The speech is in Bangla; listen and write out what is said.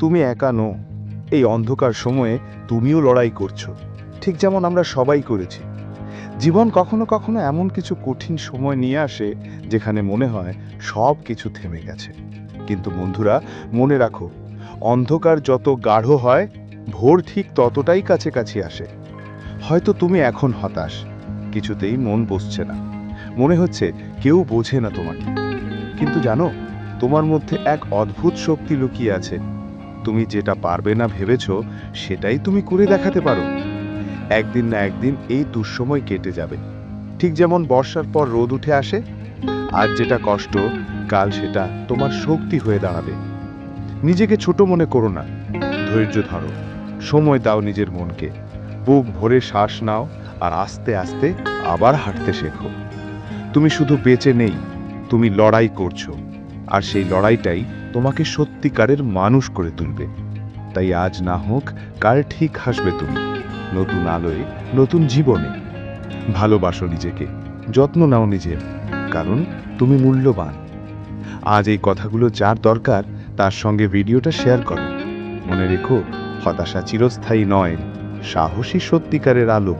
তুমি একা নো এই অন্ধকার সময়ে তুমিও লড়াই করছ। ঠিক যেমন আমরা সবাই করেছি। জীবন কখনো কখনো এমন কিছু কঠিন সময় নিয়ে আসে, যেখানে মনে হয় সব কিছু থেমে গেছে। কিন্তু বন্ধুরা, মনে রাখো, অন্ধকার যত গাঢ় হয়, ভোর ঠিক ততটাই কাছাকাছি আসে। হয়তো তুমি এখন হতাশ, কিছুতেই মন বসছে না। মনে হচ্ছে কেউ বোঝে না তোমাকে। কিন্তু জানো, তোমার মধ্যে এক অদ্ভুত শক্তি লুকিয়ে আছে। তুমি যেটা পারবে না ভেবেছ, সেটাই তুমি করে দেখাতে পারো। একদিন না একদিন এই দুঃসময় কেটে যাবে। ঠিক যেমন বর্ষার পর রোদ উঠে আসে আজ যেটা কষ্ট, কাল সেটা তোমার শক্তি হয়ে দাঁড়াবে। নিজেকে ছোট মনে করো না, ধৈর্য ধরো, সময় দাও নিজের মনকে, বুক ভরে শ্বাস নাও, আর আস্তে আস্তে আবার হাঁটতে শেখো। তুমি শুধু বেঁচে নেই, তুমি লড়াই করছ, আর সেই লড়াইটাই তোমাকে সত্যিকারের মানুষ করে তুলবে। তাই আজ না হোক, কাল ঠিক হাসবে তুমি। নতুন আলোয়, নতুন জীবনে। ভালোবাসো নিজেকে, যত্ন নাও নিজের, কারণ তুমি মূল্যবান। আজ এই কথাগুলো যার দরকার, তার সঙ্গে ভিডিওটা শেয়ার করো। মনে রেখো, হতাশা চিরস্থায়ী নয়, সাহসী সত্যিকারের আলো।